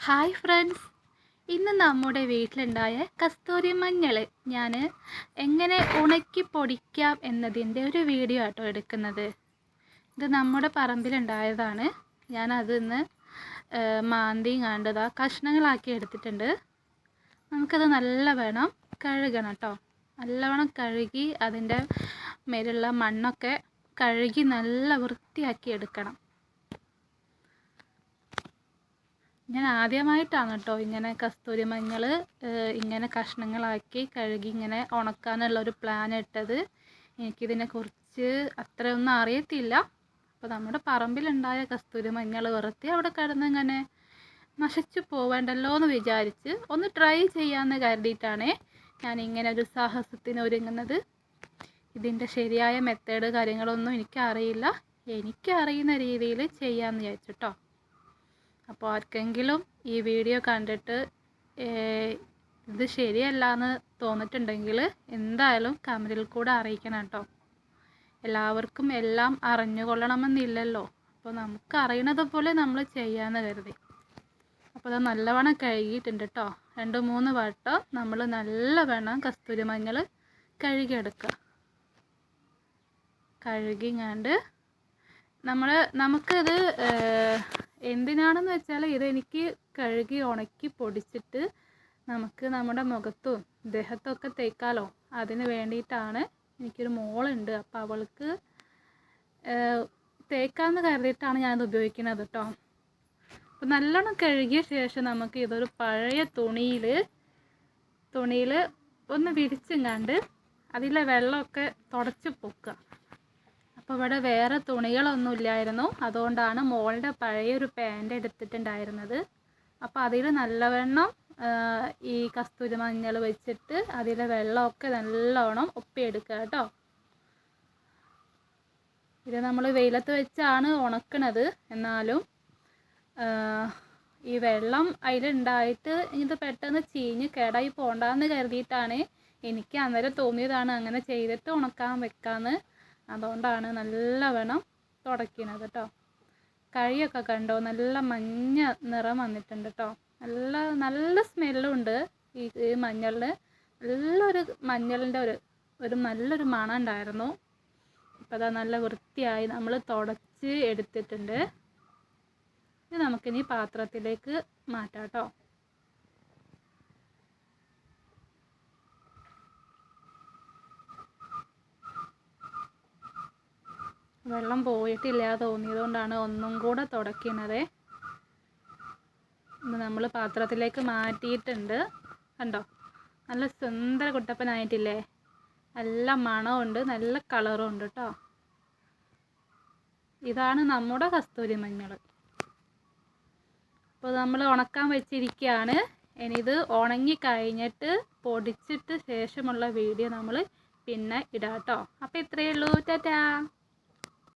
Hi friends. ഇന്ന് നമ്മുടെ വീട്ടിലുണ്ടായ കസ്തൂരി മഞ്ഞൾ ഞാൻ എങ്ങനെ ഉണക്കി പൊടിക്കാം എന്നതിന്റെ ഒരു വീഡിയോ ആട്ടോ എടുക്കുന്നത്. ഇത് നമ്മുടെ പറമ്പിലുണ്ടായതാണ്. ഞാൻ അതിന്ന് മാന്തിയും കണ്ടതാ കഷ്ണങ്ങളാക്കി എടുത്തിട്ടുണ്ട്. നമുക്കത് നല്ല വേണം കഴുകണം കേട്ടോ. നല്ലവണ്ണം കഴുകി അതിന്റെ മേലുള്ള മണ്ണൊക്കെ കഴുകി നല്ല വൃത്തിയാക്കി എടുക്കണം. ഞാൻ ആദ്യമായിട്ടാണ് കേട്ടോ ഇങ്ങനെ കസ്തൂരി മഞ്ഞൾ ഇങ്ങനെ കഷ്ണങ്ങളാക്കി കഴുകി ഇങ്ങനെ ഉണക്കാനുള്ള ഒരു പ്ലാൻ ഇട്ടത് എനിക്കിതിനെക്കുറിച്ച് അത്രയൊന്നും അറിയത്തില്ല. അപ്പോൾ നമ്മുടെ പറമ്പിലുണ്ടായ കസ്തൂരി മഞ്ഞൾ വെറുതെ അവിടെ കിടന്ന് ഇങ്ങനെ നശിച്ചു പോവേണ്ടല്ലോ എന്ന് വിചാരിച്ച് ഒന്ന് ട്രൈ ചെയ്യാമെന്ന് കരുതിയിട്ടാണ് ഞാൻ ഇങ്ങനെ ഒരു സാഹസത്തിന് ഒരുങ്ങുന്നത്. ഇതിന്റെ ശരിയായ മെത്തേഡ് കാര്യങ്ങളൊന്നും എനിക്കറിയില്ല. എനിക്കറിയുന്ന രീതിയിൽ ചെയ്യാമെന്ന് വിചാരിച്ചു കേട്ടോ അപ്പോൾ ആർക്കെങ്കിലും ഈ വീഡിയോ കണ്ടിട്ട് ഇത് ശരിയല്ല എന്ന് തോന്നിട്ടുണ്ടെങ്കിൽ എന്തായാലും കമന്റിൽ കൂടെ അറിയിക്കണം കേട്ടോ. എല്ലാവർക്കും എല്ലാം അറിഞ്ഞുകൊള്ളണമെന്നില്ലല്ലോ. അപ്പോൾ നമുക്ക് അറിയണത് പോലെ നമ്മൾ ചെയ്യാമെന്ന് കരുതി. അപ്പോൾ അത് നല്ലവണ്ണം കഴുകിയിട്ടുണ്ട് കേട്ടോ രണ്ട് മൂന്ന് വട്ടം നമ്മൾ നല്ലവണ്ണം കസ്തൂരി മഞ്ഞൾ കഴുകിയെടുക്കുക. കഴുകിങ്ങാണ്ട് നമ്മൾ നമുക്കത് എന്തിനാണെന്ന് വെച്ചാൽ ഇതെനിക്ക് കഴുകി ഉണക്കി പൊടിച്ചിട്ട് നമുക്ക് നമ്മുടെ മുഖത്തും ദേഹത്തൊക്കെ തേക്കാലോ. അതിന് വേണ്ടിയിട്ടാണ് എനിക്കൊരു മോളുണ്ട്. അപ്പോൾ അവൾക്ക് തേക്കാമെന്ന് കരുതിയിട്ടാണ് ഞാനത് ഉപയോഗിക്കുന്നത് കേട്ടോ അപ്പോൾ നല്ലോണം കഴുകിയ ശേഷം നമുക്ക് ഇതൊരു പഴയ തുണിയിൽ തുണിയിൽ ഒന്ന് വിരിച്ചും കണ്ട് അതിലെ വെള്ളമൊക്കെ തുടച്ച് പൊക്കുക അപ്പോൾ ഇവിടെ വേറെ തുണികളൊന്നും ഇല്ലായിരുന്നു. അതുകൊണ്ടാണ് മോളുടെ പഴയൊരു പാന്റ് എടുത്തിട്ടുണ്ടായിരുന്നത്. അപ്പോൾ അതിൽ നല്ലവണ്ണം ഈ കസ്തൂരി മഞ്ഞൾ വെച്ചിട്ട് അതിലെ വെള്ളമൊക്കെ നല്ലോണം ഒപ്പിയെടുക്കുക കേട്ടോ. ഇത് നമ്മൾ വെയിലത്ത് വെച്ചാണ് ഉണക്കണത്. എന്നാലും ഈ വെള്ളം അതിലുണ്ടായിട്ട് ഇത് പെട്ടെന്ന് ചീഞ്ഞ് കേടായി പോകണ്ടെന്ന് കരുതിയിട്ടാണ് എനിക്ക് അന്നേരം തോന്നിയതാണ് അങ്ങനെ ചെയ്തിട്ട് ഉണക്കാൻ വെക്കാമെന്ന് അതുകൊണ്ടാണ് നല്ലവണ്ണം തുടയ്ക്കുന്നത് കേട്ടോ കഴിയൊക്കെ കണ്ടോ? നല്ല മഞ്ഞ നിറം വന്നിട്ടുണ്ട് കേട്ടോ നല്ല നല്ല സ്മെല്ലും ഉണ്ട് ഈ ഈ മഞ്ഞളിന്. നല്ലൊരു മഞ്ഞളിന്റെ ഒരു ഒരു നല്ലൊരു മണം ഉണ്ടായിരുന്നു. അപ്പോൾ അതാ നല്ല വൃത്തിയായി നമ്മൾ തുടച്ച് എടുത്തിട്ടുണ്ട്. ഇത് നമുക്കിനി പാത്രത്തിലേക്ക് മാറ്റാം കേട്ടോ വെള്ളം പോയിട്ടില്ല തോന്നിയതുകൊണ്ടാണ് ഒന്നും കൂടെ തുടയ്ക്കുന്നത്. നമ്മൾ പാത്രത്തിലേക്ക് മാറ്റിയിട്ടുണ്ട്. കണ്ടോ? നല്ല സുന്ദര കുട്ടപ്പനായിട്ടില്ലേ? നല്ല മണമുണ്ട് നല്ല കളറും ഉണ്ട് കേട്ടോ. ഇതാണ് നമ്മുടെ കസ്തൂരി മഞ്ഞൾ അപ്പോൾ നമ്മൾ ഉണക്കാൻ വെച്ചിരിക്കുകയാണ് ഇനി ഇത് ഉണങ്ങി കഴിഞ്ഞിട്ട് പൊടിച്ചിട്ട് ശേഷമുള്ള വീഡിയോ നമ്മൾ പിന്നെ ഇടാം കേട്ടോ അപ്പോൾ ഇത്രയേ ഉള്ളൂ. ടാറ്റാ.